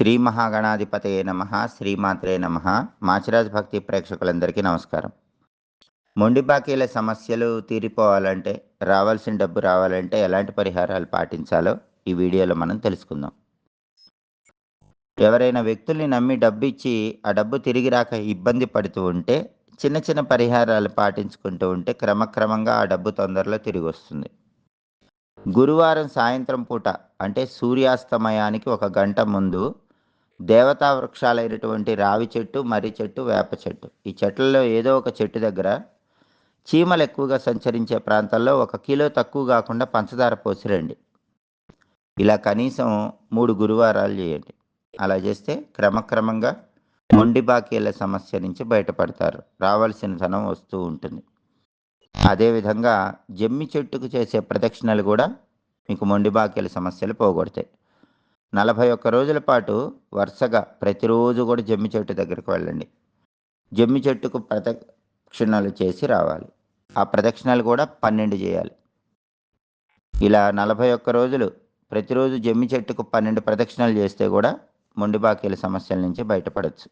శ్రీ మహాగణాధిపతయే నమ శ్రీమాత్రే నమ. మాచిరాజ్ భక్తి ప్రేక్షకులందరికీ నమస్కారం. మొండి బాకీల సమస్యలు తీరిపోవాలంటే రావాల్సిన డబ్బు రావాలంటే ఎలాంటి పరిహారాలు పాటించాలో ఈ వీడియోలో మనం తెలుసుకుందాం. ఎవరైనా వ్యక్తుల్ని నమ్మి డబ్బు ఇచ్చి ఆ డబ్బు తిరిగి రాక ఇబ్బంది పడుతూ ఉంటే చిన్న చిన్న పరిహారాలు పాటించుకుంటూ ఉంటే క్రమక్రమంగా ఆ డబ్బు తొందరలో తిరిగి వస్తుంది. గురువారం సాయంత్రం పూట అంటే సూర్యాస్తమయానికి ఒక గంట ముందు దేవతా వృక్షాలైనటువంటి రావి చెట్టు మర్రి చెట్టు వేప చెట్టు. ఈ చెట్లలో ఏదో ఒక చెట్టు దగ్గర చీమలు ఎక్కువగా సంచరించే ప్రాంతాల్లో ఒక కిలో తక్కువ కాకుండా పంచదార పోసిరండి ఇలా కనీసం మూడు గురువారాలు చేయండి. అలా చేస్తే క్రమక్రమంగా మొండి బాకీల సమస్య నుంచి బయటపడతారు. రావాల్సిన ధనం వస్తూ ఉంటుంది. అదేవిధంగా జమ్మి చెట్టుకు చేసే ప్రదక్షిణలు కూడా మీకు మొండి బాకీల సమస్యలు పోగొడతాయి. నలభై ఒక్క రోజుల పాటు వరుసగా ప్రతిరోజు కూడా జమ్మి చెట్టు దగ్గరికి వెళ్ళండి. జమ్మి చెట్టుకు ప్రదక్షిణలు చేసి రావాలి. ఆ ప్రదక్షిణలు కూడా పన్నెండు చేయాలి. ఇలా నలభై ఒక్క రోజులు ప్రతిరోజు జమ్మి చెట్టుకు పన్నెండు ప్రదక్షిణలు చేస్తే కూడా మొండి బాకీల సమస్యల నుంచి బయటపడవచ్చు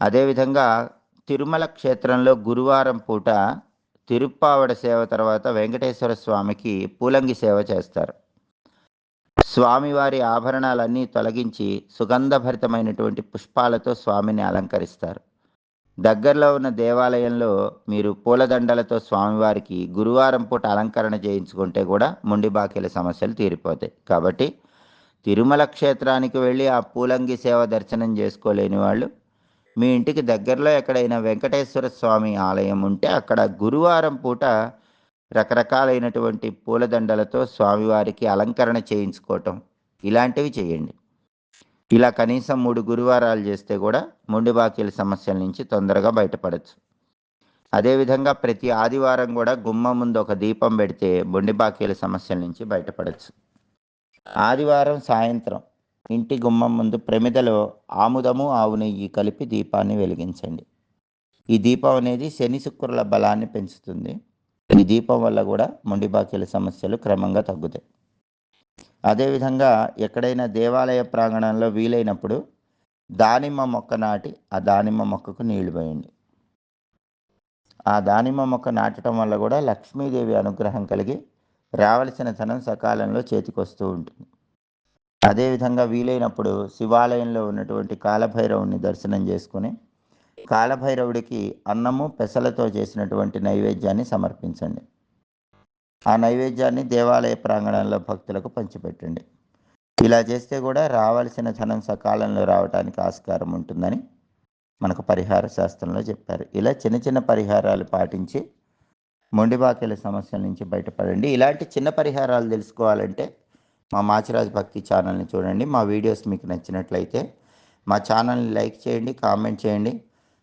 అదేవిధంగా తిరుమల క్షేత్రంలో గురువారం పూట తిరుప్పావడ సేవ తర్వాత వెంకటేశ్వర స్వామికి పూలంగి సేవ చేస్తారు. స్వామివారి ఆభరణాలన్నీ తొలగించి సుగంధభరితమైనటువంటి పుష్పాలతో స్వామిని అలంకరిస్తారు. దగ్గరలో ఉన్న దేవాలయంలో మీరు పూలదండలతో స్వామివారికి గురువారం పూట అలంకరణ చేయించుకుంటే కూడా ముండి బాకీల సమస్యలు తీరిపోతాయి. కాబట్టి తిరుమల క్షేత్రానికి వెళ్ళి ఆ పూలంగి సేవ దర్శనం చేసుకోలేని వాళ్ళు మీ ఇంటికి దగ్గరలో ఎక్కడైనా వెంకటేశ్వర స్వామి ఆలయం ఉంటే అక్కడ గురువారం పూట రకరకాలైనటువంటి పూలదండలతో స్వామివారికి అలంకరణ చేయించుకోవటం ఇలాంటివి చేయండి. ఇలా కనీసం మూడు గురువారాలు చేస్తే కూడా మొండి బాకీల సమస్యల నుంచి తొందరగా బయటపడచ్చు. అదేవిధంగా ప్రతి ఆదివారం కూడా గుమ్మ ముందు ఒక దీపం పెడితే మొండి బాకీల సమస్యల నుంచి బయటపడచ్చు. ఆదివారం సాయంత్రం ఇంటి గుమ్మం ముందు ప్రమిదలో ఆముదము ఆవు నెయ్యి కలిపి దీపాన్ని వెలిగించండి. ఈ దీపం అనేది శని శుక్రుల బలాన్ని పెంచుతుంది. ఈ దీపం వల్ల కూడా మొండి బాకీల సమస్యలు క్రమంగా తగ్గుతాయి. అదేవిధంగా ఎక్కడైనా దేవాలయ ప్రాంగణంలో వీలైనప్పుడు దానిమ్మ మొక్క నాటి ఆ దానిమ్మ మొక్కకు నీళ్ళు పోయండి ఆ దానిమ్మ మొక్క నాటడం వల్ల కూడా లక్ష్మీదేవి అనుగ్రహం కలిగి రావలసిన ధనం సకాలంలో చేతికొస్తూ ఉంటుంది. అదేవిధంగా వీలైనప్పుడు శివాలయంలో ఉన్నటువంటి కాలభైరవుని దర్శనం చేసుకుని కాలభైరవుడికి అన్నము పెసలతో చేసినటువంటి నైవేద్యాన్ని సమర్పించండి. ఆ నైవేద్యాన్ని దేవాలయ ప్రాంగణంలో భక్తులకు పంచిపెట్టండి. ఇలా చేస్తే కూడా రావాల్సిన ధనం సకాలంలో రావడానికి ఆస్కారం ఉంటుందని మనకు పరిహార శాస్త్రంలో చెప్పారు. ఇలా చిన్న చిన్న పరిహారాలు పాటించి మొండిబాకెల సమస్యల నుంచి బయటపడండి. ఇలాంటి చిన్న పరిహారాలు తెలుసుకోవాలంటే మా మాచిరాజ్ భక్తి ఛానల్ని చూడండి. మా వీడియోస్ మీకు నచ్చినట్లయితే మా ఛానల్ని లైక్ చేయండి కామెంట్ చేయండి.